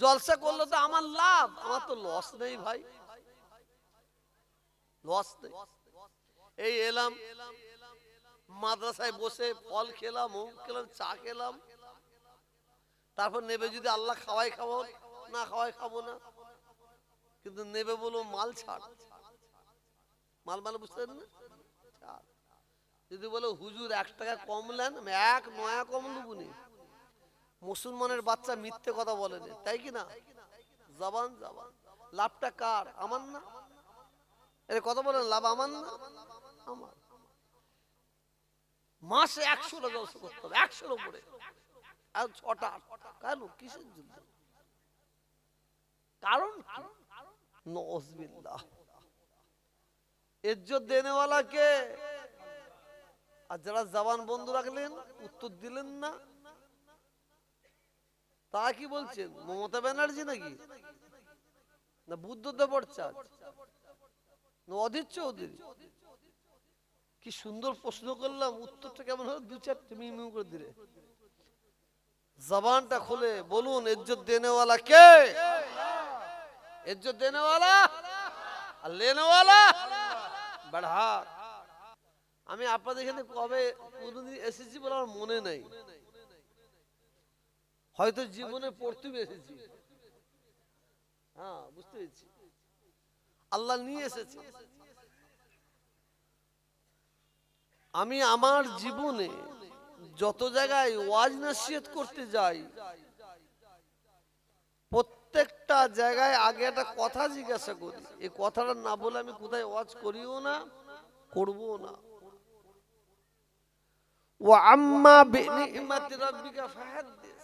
জলসা করলে তো আমার লাভ। আমার তো লস নেই ভাই। লস নেই। এই এলাম, মাদ্রাসায় বসে ফল খেলাম মুখ খেলাম, চা খেলাম। তারপর নেবে যদি আল্লাহ খাওয়াই খাব, না খাওয়াই খাব না। কিন্তু নেবে বলো মাল ছাড়। মাল মানে বুঝতে না। যদি বলো হুজুর এক টাকা কম নেন এক নয়া কম নি। মুসলমানের বাচ্চা মিথ্যে কথা বলেনি, তাই কি না? জবান? জবান লাভটা কার? আমার না? এর কথা বলেন, লাভ আমার না? আমার। মাসে একশো টাকা জলসা করতে হবে, একশোর উপরে। ছটা কেন? কিসের জন্য? কারণ নজবিল্লাহ ইজ্জত দেনেওয়ালা কে আর যারা জবান বন্ধ রাখলেন, উত্তর দিলেন না তা কি বলছেন? মমতা ব্যানার্জি নাকি? না, বুদ্ধদেব ভট্টাচার্য। না, অধীর চৌধুরী। কি সুন্দর প্রশ্ন করলাম, উত্তরটা কেমন হলো? দু চারটে মিমি করে দিলে। জবানটা খুলে বলুন, ইজ্জত দেনেওয়ালা কে? ইজ্জত দেনেওয়ালা? আর লেনেওয়ালা? বাড়া আমি আপনাদের এখানে কবে কোনদিন এসেছি বলে আমার মনে নেই। হয়তো জীবনে পড়তে এসেছি হ্যাঁ বুঝতে পেরেছি। আল্লাহ নিয়ে এসেছে। আমি আমার জীবনে যত জায়গায় ওয়াজ নাসিহত করতে যাই প্রত্যেকটা জায়গায় আগে একটা কথা জিজ্ঞাসা করি। এই কথাটা না বলে আমি কোথায় ওয়াজ করিও না করব না। ও আম্মা রাব্বিকা ফাহাদ্দিস।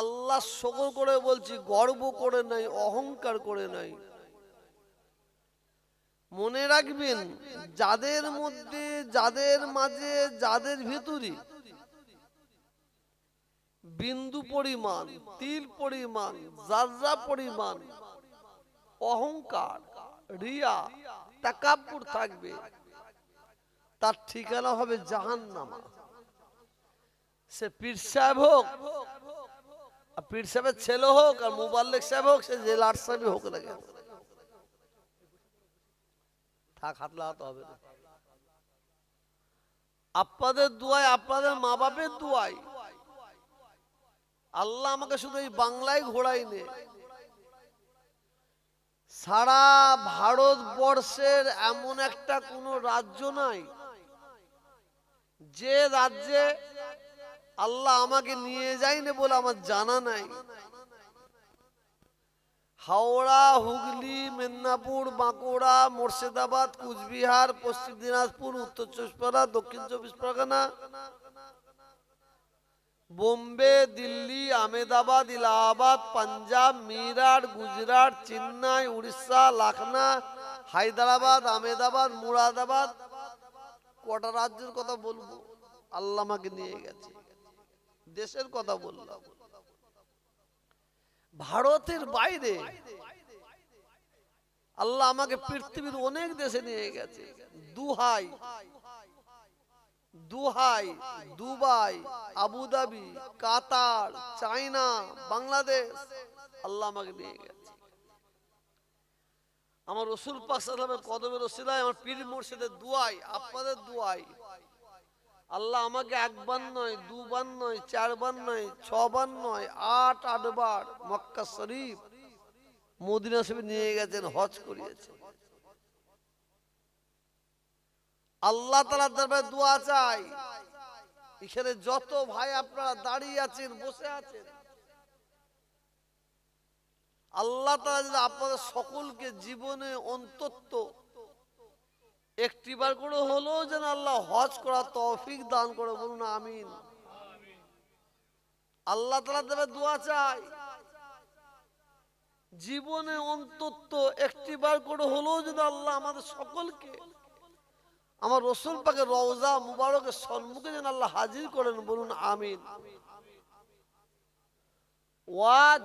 আল্লাহ সকল করে বলছি, গর্ব করে নাই, অহংকার করে নাই। মনে রাখবেন, যাদের মধ্যে, যাদের মাঝে, যাদের ভিতরে বিন্দু পরিমাণ, তিল পরিমাণ জাররা পরিমাণ, অহংকার, রিয়া তাকাব্বুর থাকবে, তার ঠিকানা হবে জাহান্নামা। সে পীর সাহেব হোক পীর সাহেবের ছেলে হোক আর মুবাল্লিক সাহেব হোক, সে জেলার সাহেব হোক কেন? থাক, হাত হবে আপনাদের দুয়ায় আপনাদের মা বাপের দুয়ায়। আল্লাহ আমাকে শুধু এই বাংলায় ঘোরাইনে সারা ভারতবর্ষের এমন একটা কোনো রাজ্য নাই, যে রাজ্যে আল্লাহ আমাকে নিয়ে যায়নি বলে আমার জানা নাই। হাওড়া, হুগলি, মেদিনীপুর, বাঁকুড়া, মুর্শিদাবাদ, কুচবিহার, পশ্চিম দিনাজপুর, উত্তর চব্বিশ পরগনা, দক্ষিণ চব্বিশ পরগনা, বোম্বে, দিল্লি, আহমেদাবাদ ইলাহাবাদ পাঞ্জাব, মিরাট, গুজরাট, চেন্নাই, উড়িষ্যা, লখনা, হায়দ্রাবাদ, আহমেদাবাদ, মুরাদাবাদ, কটা রাজ্যের কথা বলব? আল্লাহ আমাকে নিয়ে গেছে। দেশের কথা বললাম ভারতের বাইরে আল্লাহ আমাকে পৃথিবীর অনেক দেশে নিয়ে গেছে। দুহাই দুহাই, Dubai, Abu Dhabi, Qatar, China, Bangladesh, আল্লাহ আমাকে নিয়ে গেছে। আমার রসুল পাকসালামের কদমের রসিলায় আমার পীর মুর্শিদের দুয়াই, আপনাদের দুয়াই আল্লাহ আমাকে একবার নয়, দুবার নয়, চারবার নয়, ছবার নয়, আট, আটবার মক্কা শরীফ, মদিনা শরীফ নিয়ে গেছেন, হজ করিয়েছেন। আল্লাহ তালা দোয়া চাই। এখানে যত ভাই আপনারা দাঁড়িয়ে আছেন, বসে আছেন, আল্লাহ তালা যদি আপনাদের সকলকে জীবনে অন্তত একটিবার করে হলেও যেন আল্লাহ হজ করা তৌফিক দান করে, বলুন আমিন। আল্লাহ তালা দেবে দোয়া চাই। জীবনে অন্তত একটিবার করে হলেও যদি আল্লাহ আমাদের সকলকে, আমার রসুল পাকে রওজা মুবারকের সম্মুখে যেন আল্লাহ হাজির করেন, বলুন আমিন। ওয়াজ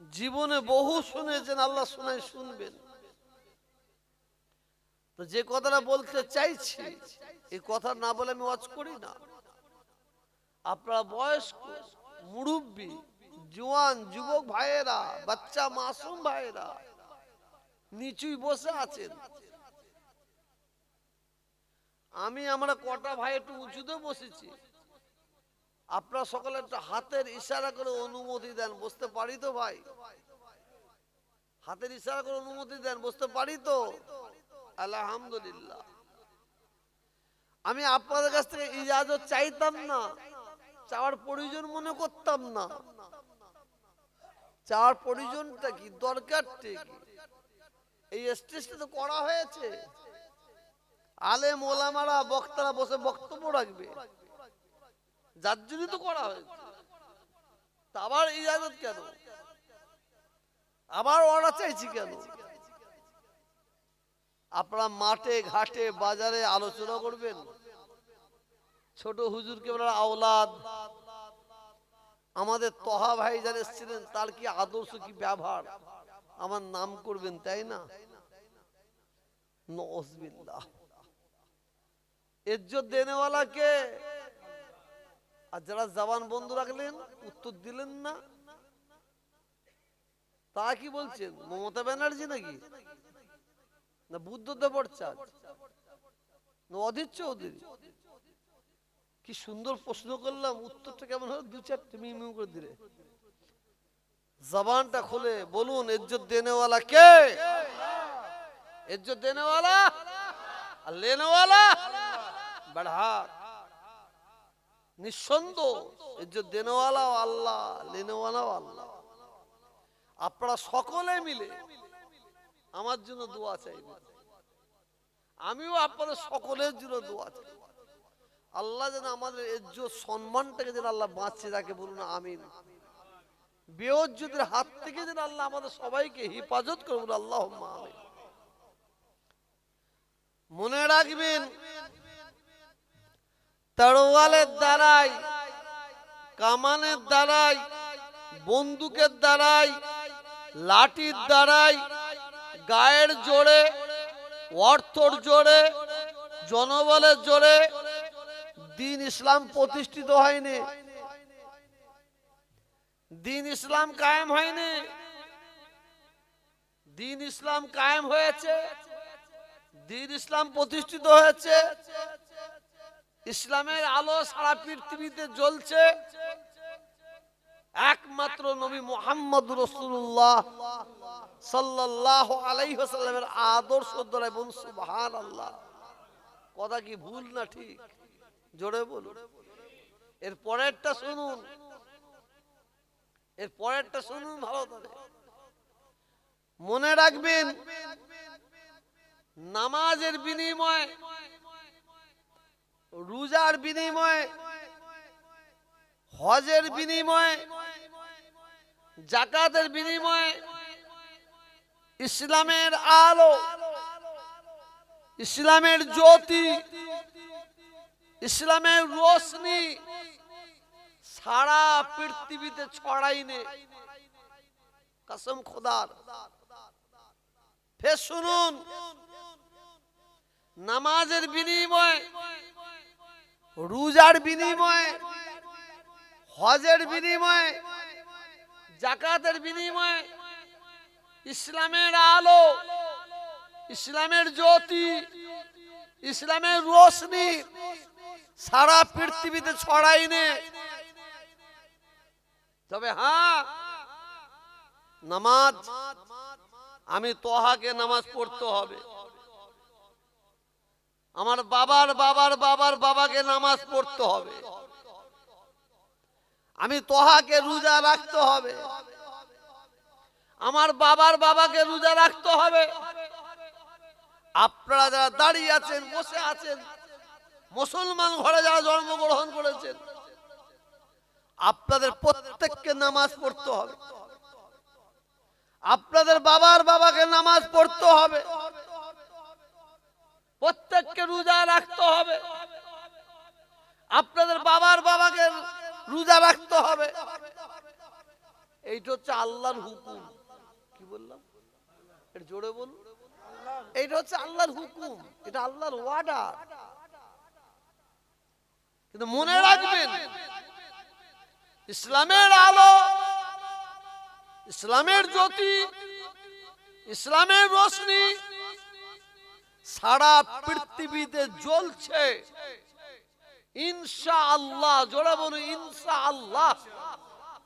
জীবনে বহু শুনেছেন, আল্লাহ শুনাই শুনবেন। তো যে কথাটা বলতে চাইছি এই কথা না বলে আমি ওয়াজ করি না। আপনারা বয়স্ক, মুরব্বী, জোয়ান, যুবক ভাইয়েরা, বাচ্চা মাসুম ভাইয়েরা, নিচুই বসে আছেন। আমি আমরা কটা ভাই একটু উঁচুতে বসেছি। আপনারা সকলে একটা হাতের ইশারা করে অনুমতি দেন, বসতে পারি তো ভাই? হাতের ইশারা করে অনুমতি দেন, বসতে পারি তো? আলহামদুলিল্লাহ। আমি আপনাদের কাছ থেকে ইজাজত চাইতাম না। চাওয়ার প্রয়োজন মনে করতাম না। চাওয়ার প্রয়োজনটা কি? দরকারটা কি এই স্টেজটা তো করা হয়েছে। আলে মোলামারা বক্তারা বসে বক্তব্য রাখবে। যার জন্য তো করা হয়েছে। আবার ইজাজত কেন? আবার অর্ডার চাইছি কেন? আপনারা মাঠে, ঘাটে, বাজারে আলোচনা করবেন। ছোট হুজুরকে আপনারা আওলাদ। আমাদের তহা ভাই যারা এসেছিলেন, তার কি আদর্শ, কি ব্যবহার? আমার নাম করবেন, তাই না? নজবিল্লাহ ইজ্জত দেনেওয়ালা আর যারা জবান বন্ধ রাখলেন, উত্তর দিলেন না? তা কি বলছেন? মমতা ব্যানার্জি নাকি? না বুদ্ধদেব ভট্টাচার্য না অধীর চৌধুরী? কি সুন্দর প্রশ্ন করলাম, উত্তরটা কেমন হলো? দু চারটে মিমি করে দিলে। জবানটা খুলে বলুন, ইজ্জত দেনেওয়ালা কে? ইজ্জত দেনেওয়ালা? আর লেনেওয়ালা? बढ़ा নিঃসন্দেহ, ইজ্জত দেনেওয়ালাও আল্লাহ, লেনেওয়ালাও আল্লাহ। আপনারা সকলে মিলে আমার জন্য দোয়া চাইবেন আমিও আপনাদের সকলের জন্য দোয়া চাই। আল্লাহ যেন আমাদের সম্মানটাকে যেন আল্লাহ বাঁচছে রাখে বলুন, আমিন। বেয়জ্জতের হাত থেকে যেন আল্লাহ আমাদের সবাইকে হেফাজত বলুন আল্লাহ আমিন। মনে রাখবেন, তরোয়ালের দ্বারাই, কামানের দ্বারাই, বন্দুকের দ্বারাই, লাঠির দ্বারাই গায়ের জোরে, অর্থর জোরে, জনবলের জোরে দিন ইসলাম প্রতিষ্ঠিত হয়নি। দিন ইসলাম কায়েম হয়নি। দিন ইসলাম কায়েম হয়েছে। দিন ইসলাম প্রতিষ্ঠিত হয়েছে। ইসলামের আলো সারা পৃথিবীতে জ্বলছে। একমাত্র নবী মোহাম্মদ রসুল্লাহ সাল্লাহ আদর্শ আল্লাহ কথা কি ভুল না ঠিক? জোরে বলুন। এর পরেরটা শুনুন। এর পরেরটা শুনুন ভালো করে। মনে রাখবেন, নামাজের বিনিময়ে, রোজার বিনিময়ে, হজের বিনিময়ে জাকাতের বিনিময়ে ইসলামের আলো, ইসলামের জ্যোতি, ইসলামের রোশনি সারা পৃথিবীতে ছড়াইনে। কসম খোদার। ফের শুনুন, নামাজের বিনিময়ে, রোজার বিনিময়ে, হজের বিনিময়ে জাকাতের বিনিময়ে ইসলামের আলো, ইসলামের জ্যোতি, ইসলামের রোশনি সারা পৃথিবীতে ছড়াইনে তবে হ্যাঁ নামাজ, আমি তোহাকে নামাজ পড়তে হবে। আমার বাবার বাবার বাবার বাবাকে নামাজ পড়তে হবে। আমি তোহাকে রোজা রাখতে হবে। আমার বাবার বাবাকে রোজা রাখতে হবে। আপনারা যারা দাঁড়িয়ে আছেন, বসে আছেন, মুসলমান ঘরে যারা জন্মগ্রহণ করেছেন, আপনাদের প্রত্যেককে নামাজ পড়তে হবে। আপনাদের বাবার বাবাকে নামাজ পড়তে হবে। প্রত্যেককে রোজা রাখতে হবে। আপনাদের বাবার বাবাকে রোজা রাখতে হবে। এইটা হচ্ছে আল্লাহর হুকুম। কি বললাম? এটা জোরে বলুন। এইটা হচ্ছে আল্লাহর হুকুম। এটা আল্লাহর ওয়ার্ডার কিন্তু মনে রাখবেন, ইসলামের আলো, ইসলামের জ্যোতি, ইসলামের রোশনি সারা পৃথিবীতে জ্বলছে। ইনশা আল্লাহ জোড়া বলুন ইনশা আল্লাহ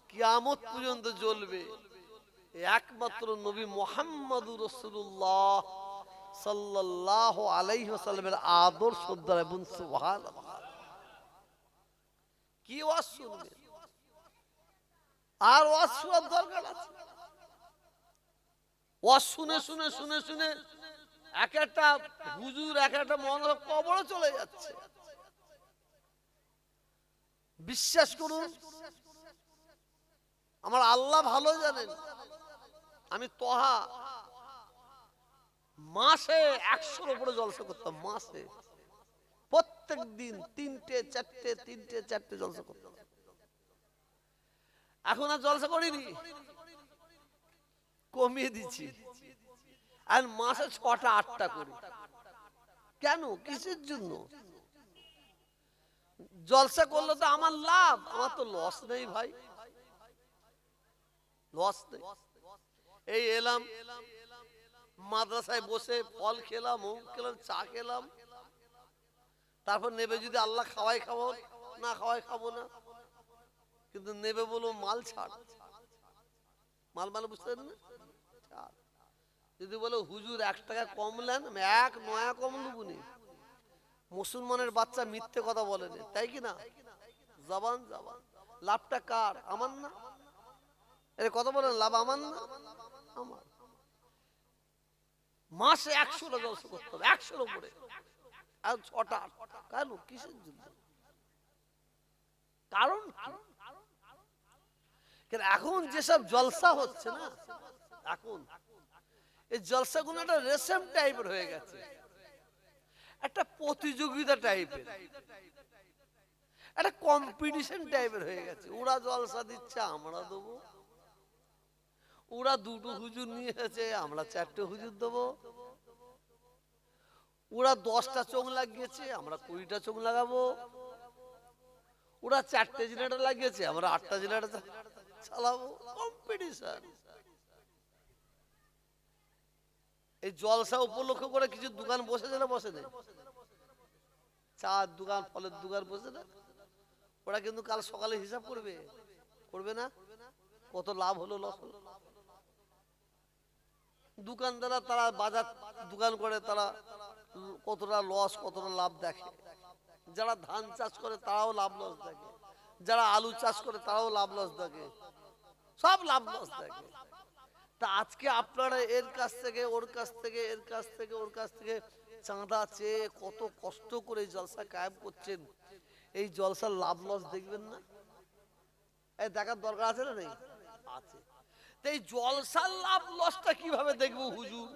কিয়ামত পর্যন্ত জ্বলবে। একমাত্র নবী মোহাম্মদ রসুল্লাহ সাল্লাহ আলাইহি সাল্লামের আদর্শ দ্বারা এবং সুবহানাল্লাহ। কি ওয়াজ শুনবেন? আর ওয়াজ শোনার দরকার আছে? ওয়াজ শুনে শুনে শুনে শুনে এক একটা হুজুর, এক একটা মনে কবরে চলে যাচ্ছে। বিশ্বাস করুন, আমার আল্লাহ ভালো জানেন। আমি তহা মাসে একশোর উপরে জলসা করতাম, মাসে। প্রত্যেক দিন তিনটে, চারটে তিনটে, চারটে জলসা করতাম। এখন আর জলসা করিনি। কমিয়ে দিচ্ছি। আর মাসে ছটা, আটটা করি। কেন? কিসের জন্য? জলসা করলে তো আমার লাভ। আমার তো লস নেই ভাই। লস নেই। এই এলাম, মাদ্রাসায় বসে ফল খেলাম মুখ খেলাম, চা খেলাম। তারপর নেবে যদি আল্লাহ খাওয়াই খাব, না খাওয়াই খাব না। কিন্তু নেবে বলো মাল ছাড়। মাল মাল বুঝতে পারেন না? ছাড়। যদি বলো হুজুর এক টাকা কম নেন এক নয়া কম নেবুনি মুসলমানের বাচ্চা মিথ্যে কথা বলে তাই কি না? জবান জবান লাভটা কার? আমার না? এর কথা বলেন, লাভ আমার না? আমার। মাসে একশোটা জলসা করতে হবে, একশোর উপরে। ছটা, কেন? কিসের জন্য? কারণ? এখন যেসব জলসা হচ্ছে না, এখন এই জলসাগুলো একটা রেশম টাইপের হয়ে গেছে। একটা প্রতিযোগিতা টাইপের একটা কম্পিটিশন টাইপের হয়ে গেছে। ওরা জলসা দিচ্ছে, আমরা দেবো। ওরা দুটো হুজুর নিয়ে আমরা চারটে হুজুর দেবো। ওরা দশটা চোখ লাগিয়েছে, আমরা কুড়িটা চোখ লাগাবো। ওরা চারটে জেনারেটর লাগিয়েছে, আমরা আটটা জেনারেটর চালাবো। কম্পিটিশন এই জলসা উপলক্ষ করে কিছু দোকান বসেছে না বসে নেই চার দোকান, ফলের দোকান বসে না ওরা কিন্তু কাল সকালে হিসাব করবে। করবে না? কত লাভ হলো লস হলো। দোকানদাররা তারা বাজার দোকান করে, তারা কতটা লস, কতটা লাভ দেখে। যারা ধান চাষ করে, তারাও লাভ লস দেখে। যারা আলু চাষ করে, তারাও লাভ লস দেখে। সব লাভ লস দেখে। তা আজকে আপনারা এর কাছ থেকে, ওর কাছ থেকে, এর কাছ থেকে, ওর কাছ থেকে চাঁদা চেয়ে কত কষ্ট করে জলসা কায়েম করছেন। এই জলসার লাভ লস দেখবেন না? এই দেখার দরকার আছে না নেই? আছে। এই জলসার লাভ লসটা কীভাবে দেখব হুজুর?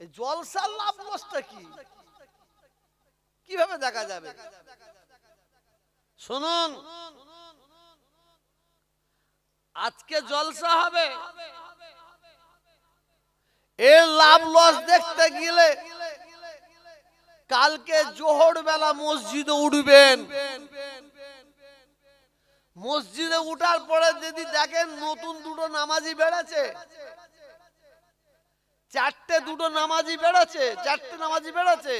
এই জলসার লাভ লসটা কি? কীভাবে দেখা যাবে? শুনুন। আজকে জলসা হবে। এর লাভ লস দেখতে গেলে কালকে জোহর বেলা মসজিদে উঠবেন। মসজিদে উঠার পরে যদি দেখেন নতুন দুটো নামাজি বেড়েছে চারটে দুটো নামাজি বেড়েছে চারটে নামাজি বেড়েছে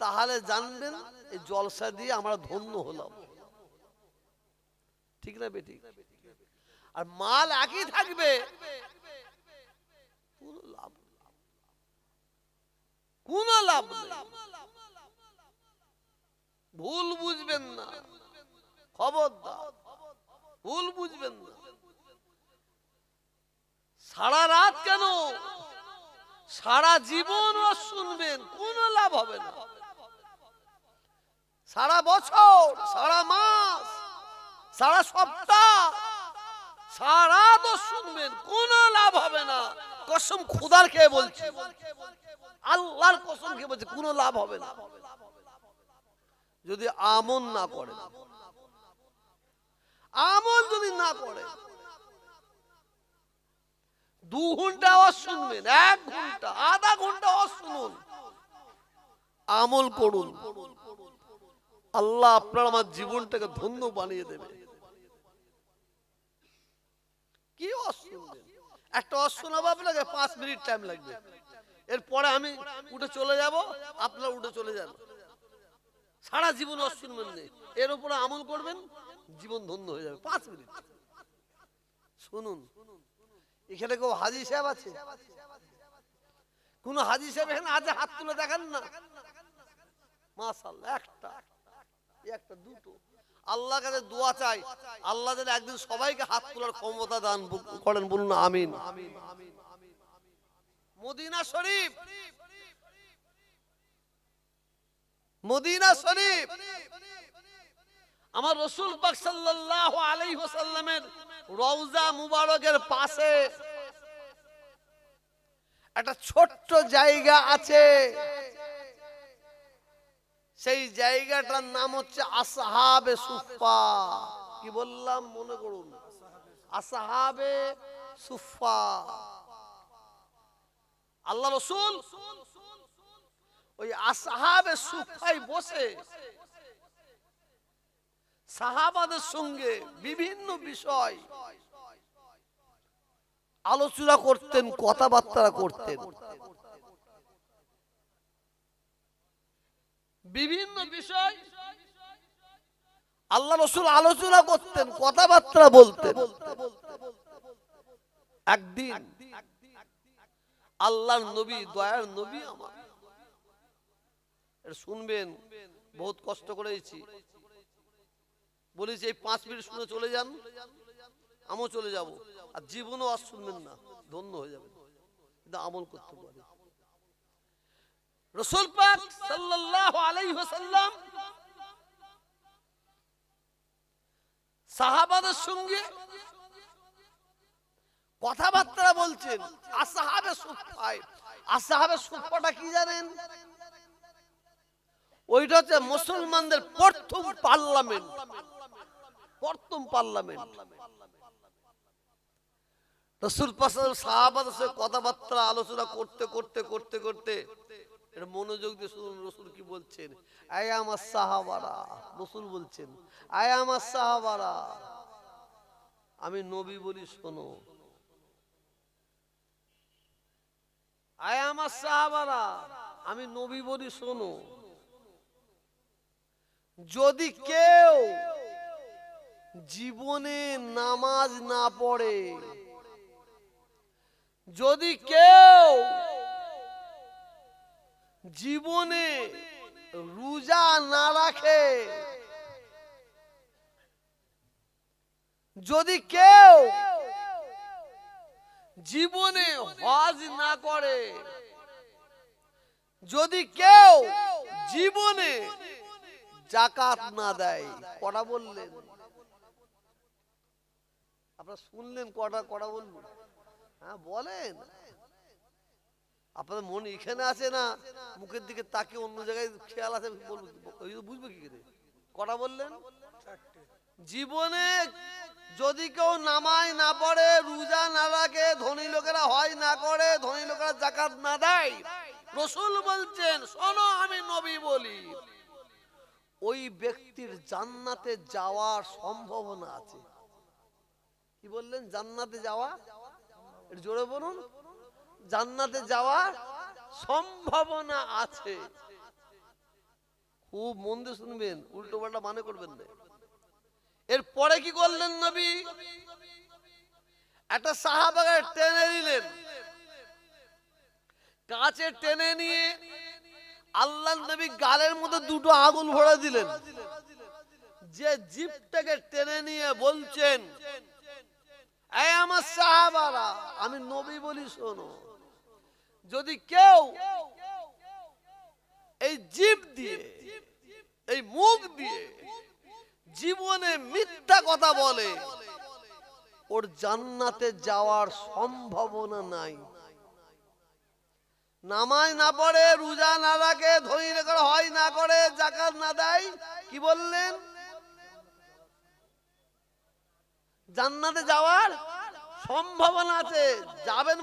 তাহলে জানবেন, এই জলসা দিয়ে আমরা ধন্য হলাম। ঠিক না বেটি আর মাল একই থাকবে। কোনো লাভ ভুল বুঝবেন না। খবরদার। ভুল বুঝবেন না। সারা রাত কেন? সারা জীবন ও শুনবেন, কোন লাভ হবে না। সারা বছর, সারা মাস। সারা সপ্তাহ, সারা তো শুনবেন, কোনো লাভ হবে না। কসম খুদার খেয়ে বলছি? আল্লাহর কসম খেয়ে বলছে, কোনো লাভ হবে না। যদি আমন না করে, আমল যদি না করে, দু ঘণ্টা আওয়াজ শুনবেন, এক ঘণ্টা, আধা ঘণ্টা আওয়াজ শুনুন। আমল করুন। আল্লাহ আপনার আমার জীবনটাকে ধন্য বানিয়ে দেবে। কি অস শুনবেন একটা অস শোনাবো আপনাকে পাঁচ মিনিট টাইম লাগবে। এরপরে আমি উঠে চলে যাব, আপনারা উঠে চলে যান। সারা জীবন অস শুনবেন না এর উপরে আমল করবেন, জীবন ধন্য হয়ে যাবে। পাঁচ মিনিট। শুনুন, এখানে কেউ হাজি সাহেব আছে? কোন হাজি সাহেব এখানে আজ হাত তুলে দেখান না। মাশাআল্লাহ, একটা একটা, দুটো। আল্লাহ কাছে দোয়া চাই। আল্লাহ যেন একদিন সবাইকে হাত তোলার ক্ষমতা দান করেন, বলুন আমিন। মদিনা শরীফ। মদিনা শরীফ। আমার রসুল পাক সাল্লাল্লাহু রওজা মুবারকের পাশে একটা ছোট্ট জায়গা আছে। সেই জায়গাটার নাম হচ্ছে আসহাবে সুফা কি বললাম? মনে করুন। আসহাবে সুফা আল্লাহ রসুল ওই আসহাবে সুফাই বসে সাহাবাদের সঙ্গে বিভিন্ন বিষয় আলোচনা করতেন, কথাবার্তা করতেন। বিভিন্ন বিষয়। আল্লাহ রসুল আলোচনা করতেন, কথাবার্তা বলতেন। একদিন আল্লাহর নবী, দয়ার নবী আমার। শুনবেন, বহুত কষ্ট করেছি। বলেছি, এই পাঁচ মিনিট শুনে চলে যান, আমিও চলে যাব। আর জীবনও আর শুনবেন না, ধন্য হয়ে যাবে কিন্তু আমল করতে পারে। রসুল পাক সাল্লাল্লাহু আলাইহি ওয়াসাল্লাম সাহাবাদের সঙ্গে কথাবার্তা বলছেন, আসহাবে সুফায় আসহাবে সুফাটা কি জানেন? ওইটা হচ্ছে মুসলমানদের প্রথম পার্লামেন্ট। প্রথম পার্লামেন্ট। রসুল পাশাল সাহাবাদের সাথে কথাবার্তা, আলোচনা করতে করতে করতে করতে এটা মনোযোগ দিয়ে শুনুন, রসুল কি বলছেন? আয় আমার সাহাবারা, রসুল বলছেন, আয় আমার সাহাবারা। আমি নবী বলি, শোনো। আয় আমার সাহাবারা, আমি নবী বলি, শোনো। যদি কেউ জীবনে নামাজ না পড়ে, যদি কেউ জীবনে রোজা না রাখে। যদি কেউ জীবনে হজ না করে, যদি কেউ জীবনে জাকাত না দেয়, কটা বললেন? আপনারা শুনলেন কটা কটা বলব? হ্যাঁ বলেন। আপনাদের মন এখানে আছে না? মুখের দিকে তাকে অন্য জায়গায় খেয়াল আছে? বুঝবে কি কটা বললেন? জীবনে যদি কেউ নামায় না পড়ে, রোজা না রাখে, ধনী লোকেরা হয় না করে, ধনী লোকেরা জাকাত না দেয়, রসুল বলছেন, শোনো, আমি নবী বলি, ওই ব্যক্তির জান্নাতে যাওয়ার সম্ভাবনা আছে। কি বললেন? জান্নাতে যাওয়া? জোরে বলুন। জান্নাতে যাওয়ার সম্ভাবনা আছে। খুব মন দিয়ে শুনবেন, উল্টো পাল্টা মানে করবেন না। এরপরে কি করলেন নবী? একটা সাহাবাগে টেনে নিলেন। কাছে টেনে নিয়ে আল্লাহ নবী গালের মধ্যে দুটো আগুন ভরে দিলেন। যে জিপটাকে টেনে নিয়ে বলছেন আমার সাহাবারা, আমি নবী বলি, শোনো। যদি কেউ এই জীব দিয়ে, এই মুখ দিয়ে জীবনে মিথ্যা কথা বলে, ওর জান্নাতে যাওয়ার সম্ভাবনা নাই। নামায় না পড়ে, রোজা না রাখে ধনী রেখে হয় না করে, জাকাত না দেয়, কি বললেন? জান্নাতে যাওয়ার সম্ভাবনা আছে, যাবেন